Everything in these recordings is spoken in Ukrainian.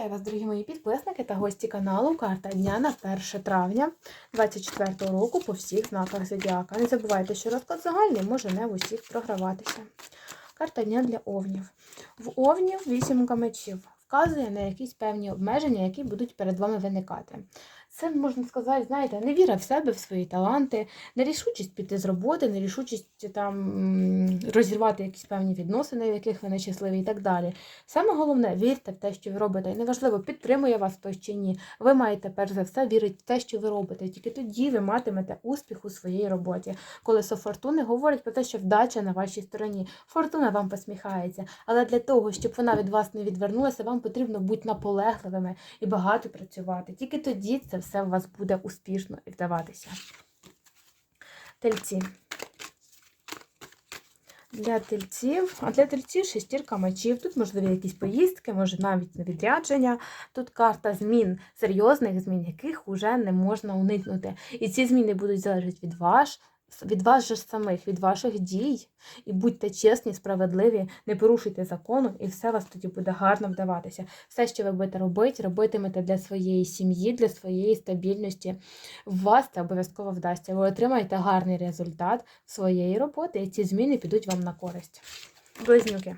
Вітаю вас, дорогі мої підписники та гості каналу. Карта дня на 1 травня 2024 року по всіх знаках зодіака. Не забувайте, що розклад загальний може не в усіх програватися. Карта дня для овнів. В овнів вісімка мечів вказує на якісь певні обмеження, які будуть перед вами виникати. Це можна сказати, знаєте, невіра в себе, в свої таланти, нерішучість піти з роботи, нерішучість там розірвати якісь певні відносини, в яких ви нещасливі і так далі. Саме головне, вірте в те, що ви робите. І неважливо, підтримує вас хтось чи ні. Ви маєте перш за все вірити в те, що ви робите. Тільки тоді ви матимете успіх у своїй роботі. Колесо фортуни говорить про те, що вдача на вашій стороні. Фортуна вам посміхається. Але для того, щоб вона від вас не відвернулася, вам потрібно бути наполегливими і багато працювати. Тільки тоді це все у вас буде успішно і вдаватися. Тельці. Для тельців, а для тельців шестірка мечів. Тут можливі якісь поїздки, може навіть відрядження. Тут карта змін, серйозних змін, яких вже не можна уникнути. І ці зміни будуть залежати від вас, від вас же самих, від ваших дій. І будьте чесні, справедливі, не порушуйте закону, і все вас тоді буде гарно вдаватися. Все, що ви будете робити, робитимете для своєї сім'ї, для своєї стабільності. Вас це обов'язково вдасться. Ви отримаєте гарний результат своєї роботи, і ці зміни підуть вам на користь. Близнюки.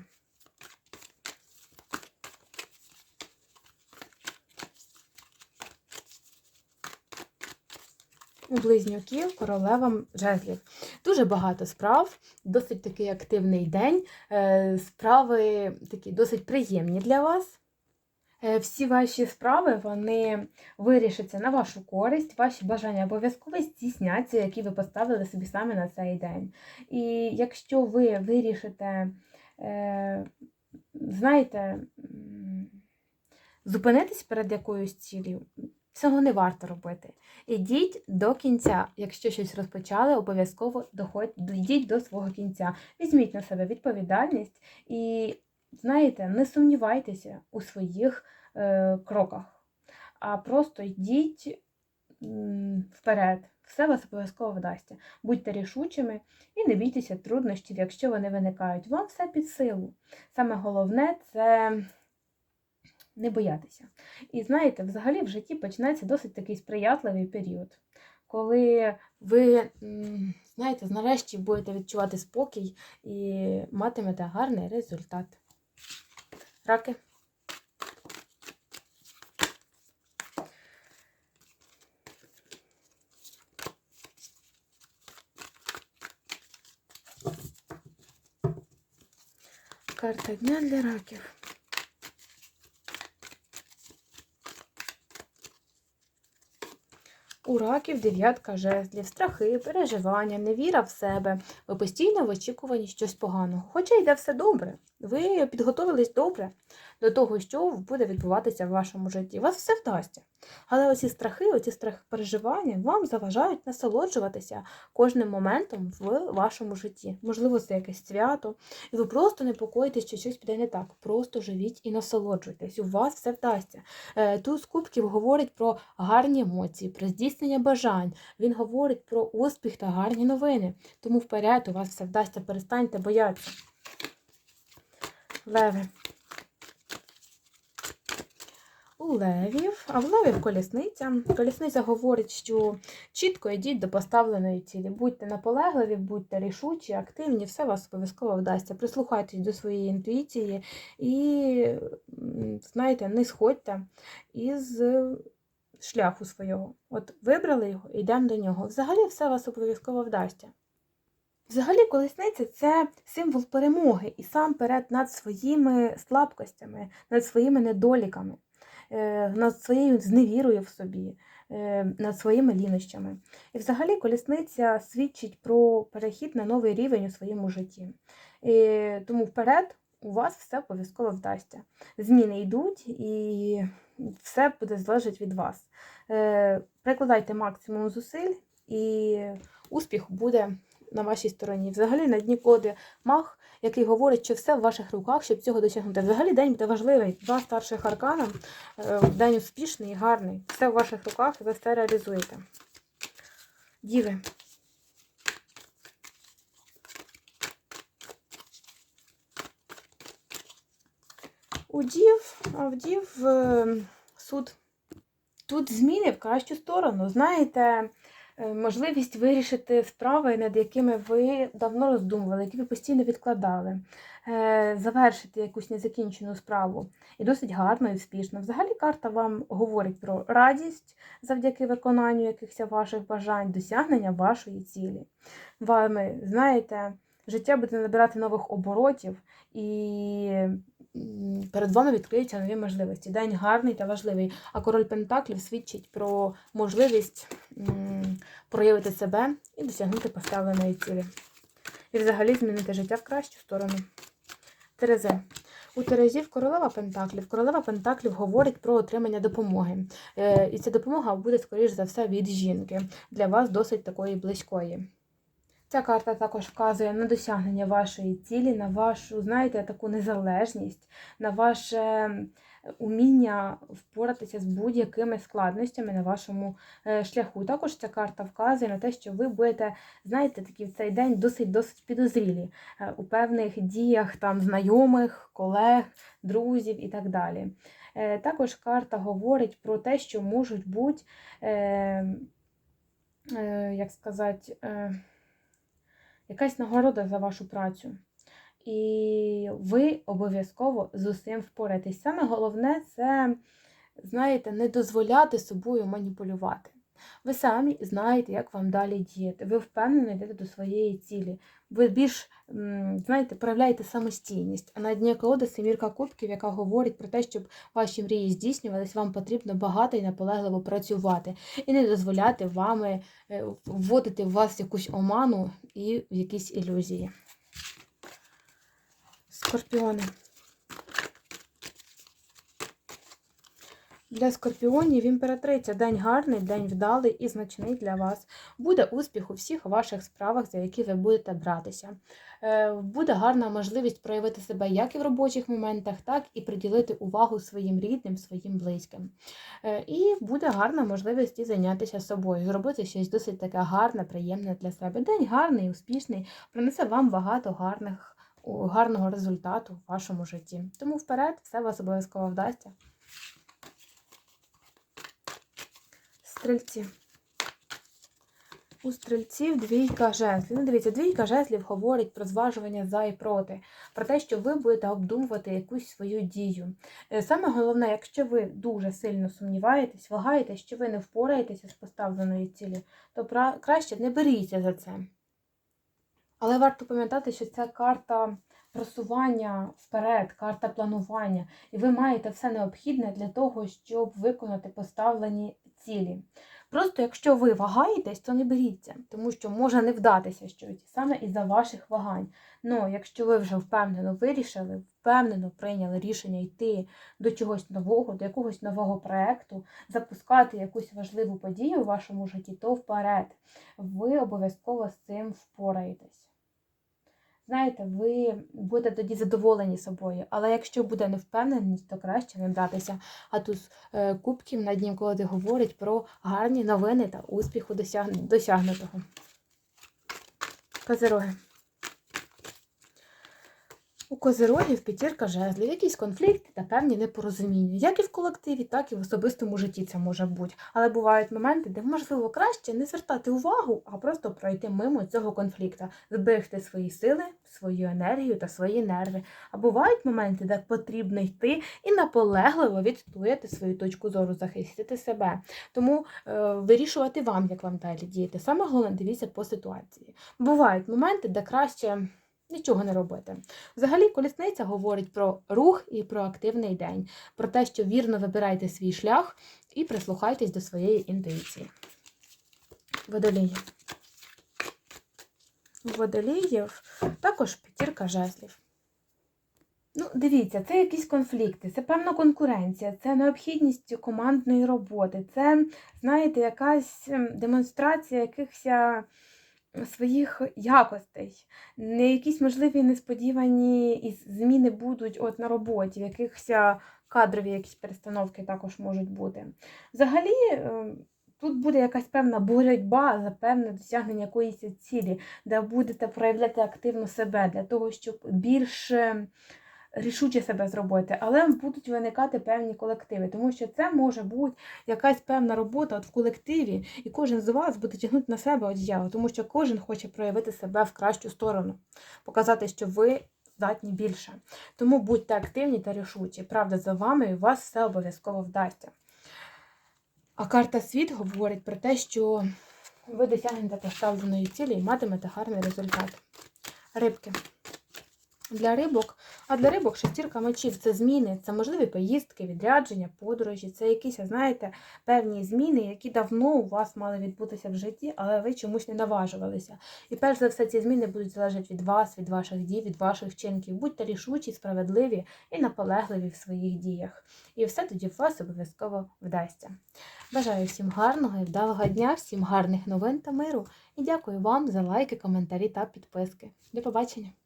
Близнюків королева жезлів. Дуже багато справ, досить такий активний день. Е, Справи такі досить приємні для вас. Е, Всі ваші справи вони вирішаться на вашу користь, ваші бажання обов'язково здійсняться, які ви поставили собі саме на цей день. І якщо ви вирішите, е, знаєте, зупинитись перед якоюсь цілею, цього не варто робити. Ідіть до кінця. Якщо щось розпочали, обов'язково йдіть до свого кінця. Візьміть на себе відповідальність і, знаєте, не сумнівайтеся у своїх е, кроках, а просто йдіть вперед. Все вас обов'язково вдасться. Будьте рішучими і не бійтеся труднощів, якщо вони виникають. Вам все під силу. Саме головне це не боятися. І знаєте, взагалі в житті починається досить такий сприятливий період, коли ви, знаєте, нарешті будете відчувати спокій і матимете гарний результат. Раки. Карта дня для раків. У раків дев'ятка жезлів, страхи, переживання, невіра в себе. Ви постійно в очікуванні щось поганого. Хоча йде все добре. Ви підготовились добре до того, що буде відбуватися в вашому житті. У вас все вдасться. Але оці страхи, оці страхи переживання вам заважають насолоджуватися кожним моментом в вашому житті. Можливо, це якесь свято. І ви просто непокоїтесь, що щось піде не так. Просто живіть і насолоджуйтесь. У вас все вдасться. Е, Туз з кубків говорить про гарні емоції, про здійснення бажань. Він говорить про успіх та гарні новини. Тому вперед у вас все вдасться, перестаньте боятися. Леви. У левів, а в левів колісниця. Колісниця говорить, що чітко йдіть до поставленої цілі. Будьте наполегливі, будьте рішучі, активні, все вас обов'язково вдасться. Прислухайтесь до своєї інтуїції і, знаєте, не сходьте із шляху свого. От вибрали його, йдемо до нього. Взагалі все вас обов'язково вдасться. Взагалі, колесниця це символ перемоги і сам перед над своїми слабкостями, над своїми недоліками, е, над своєю зневірою в собі, е, над своїми лінощами. І взагалі колісниця свідчить про перехід на новий рівень у своєму житті. І тому вперед у вас все обов'язково вдасться. Зміни йдуть і все буде залежати від вас. Е, Прикладайте максимум зусиль і успіх буде на вашій стороні. Взагалі на дні коди маг, який говорить, що все в ваших руках, щоб цього досягнути. Взагалі день буде важливий. Два старших аркана, е, день успішний і гарний. Все в ваших руках, ви все реалізуєте. Діви. У дів, а в дів е, суд. Тут зміни в кращу сторону. Знаєте, можливість вирішити справи, над якими ви давно роздумували, які ви постійно відкладали, Е, завершити якусь незакінчену справу. І досить гарно і успішно. Взагалі карта вам говорить про радість завдяки виконанню якихось ваших бажань, досягнення вашої цілі. Вами, знаєте, життя буде набирати нових оборотів і перед вами відкриються нові можливості. День гарний та важливий. А король Пентаклів свідчить про можливість проявити себе і досягнути поставленої цілі. І взагалі змінити життя в кращу сторону. Терези. У Терезів королева Пентаклів. Королева Пентаклів говорить про отримання допомоги. Е, І ця допомога буде, скоріш за все, від жінки. Для вас досить такої близької. Ця карта також вказує на досягнення вашої цілі, на вашу, знаєте, таку незалежність, на ваше уміння впоратися з будь-якими складностями на вашому е, шляху. Також ця карта вказує на те, що ви будете, знаєте, такі в цей день досить-досить підозрілі е, у певних діях там знайомих, колег, друзів і так далі. Е, Також карта говорить про те, що можуть бути, як сказати, якась нагорода за вашу працю. І ви обов'язково з усім впораєтесь. Саме головне це, знаєте, не дозволяти собою маніпулювати. Ви самі знаєте, як вам далі діяти. Ви впевнено йдете до своєї цілі. Ви більш, знаєте, проявляєте самостійність. А на дні колоди семірка кубків, яка говорить про те, щоб ваші мрії здійснювались, вам потрібно багато і наполегливо працювати. І не дозволяти вами е, вводити в вас якусь оману і якісь ілюзії. Скорпіони. Для скорпіонів імператриця день гарний, день вдалий і значний для вас. Буде успіх у всіх ваших справах, за які ви будете братися. Е, Буде гарна можливість проявити себе як і в робочих моментах, так і приділити увагу своїм рідним, своїм близьким. Е, І буде гарна можливість і зайнятися собою, зробити щось досить таке гарне, приємне для себе. День гарний, успішний, принесе вам багато гарних, гарного результату в вашому житті. Тому вперед, все вас обов'язково вдасться. Стрільці. У стрільців двійка жезлів. Ну, дивіться, двійка жезлів говорить про зважування за і проти, про те, що ви будете обдумувати якусь свою дію. Е, Саме головне, якщо ви дуже сильно сумніваєтесь, вагаєте, що ви не впораєтеся з поставленої цілі, то краще не беріться за це. Але варто пам'ятати, що ця карта просування вперед, карта планування, і ви маєте все необхідне для того, щоб виконати поставлені цілі. Просто якщо ви вагаєтесь, то не беріться, тому що може не вдатися щось саме із-за ваших вагань. Ну, якщо ви вже впевнено вирішили, впевнено прийняли рішення йти до чогось нового, до якогось нового проекту, запускати якусь важливу подію в вашому житті, то вперед. Ви обов'язково з цим впораєтесь. Знаєте, ви будете тоді задоволені собою, але якщо буде невпевненість, то краще не братися. А тут е, кубків на дні колоди говорить про гарні новини та успіху досяг... досягнутого. Козироги. У козирогів п'ятірка жезлів, якісь конфлікти та певні непорозуміння. Як і в колективі, так і в особистому житті це може бути. Але бувають моменти, де можливо краще не звертати увагу, а просто пройти мимо цього конфлікту, зберегти свої сили, свою енергію та свої нерви. А бувають моменти, де потрібно йти і наполегливо відстояти свою точку зору, захистити себе. Тому е, вирішувати вам, як вам далі діяти. Саме головне, дивіться по ситуації. Бувають моменти, де краще. Нічого не робити. Взагалі, колісниця говорить про рух і про активний день, про те, що вірно вибирайте свій шлях і прислухайтесь до своєї інтуїції. Водолії. Водоліїв також п'ятірка жезлів. Ну, дивіться, це якісь конфлікти, це певна конкуренція, це необхідність командної роботи, це, знаєте, якась ем, демонстрація якихось е, своїх якостей. Не якісь можливі несподівані зміни будуть от на роботі, якихось е, кадрові якісь перестановки також можуть бути. Взагалі, е, тут буде якась певна боротьба за певне досягнення якоїсь цілі, де будете проявляти активно себе для того, щоб більше рішуче себе зробити, але будуть виникати певні колективи, тому що це може бути якась певна робота от в колективі, і кожен з вас буде тягнути на себе одіяло, тому що кожен хоче проявити себе в кращу сторону, показати, що ви здатні більше. Тому будьте активні та рішучі. Правда за вами, і вас все обов'язково вдасться. А карта світ говорить про те, що ви досягнете поставленої цілі і матимете гарний результат. Рибки. Для рибок, а для рибок шестірка мечів це зміни, це можливі поїздки, відрядження, подорожі, це якісь, знаєте, певні зміни, які давно у вас мали відбутися в житті, але ви чомусь не наважувалися. І перш за все, ці зміни будуть залежати від вас, від ваших дій, від ваших вчинків. Будьте рішучі, справедливі і наполегливі в своїх діях. І все тоді вас обов'язково вдасться. Бажаю всім гарного і вдалого дня, всім гарних новин та миру. І дякую вам за лайки, коментарі та підписки. До побачення!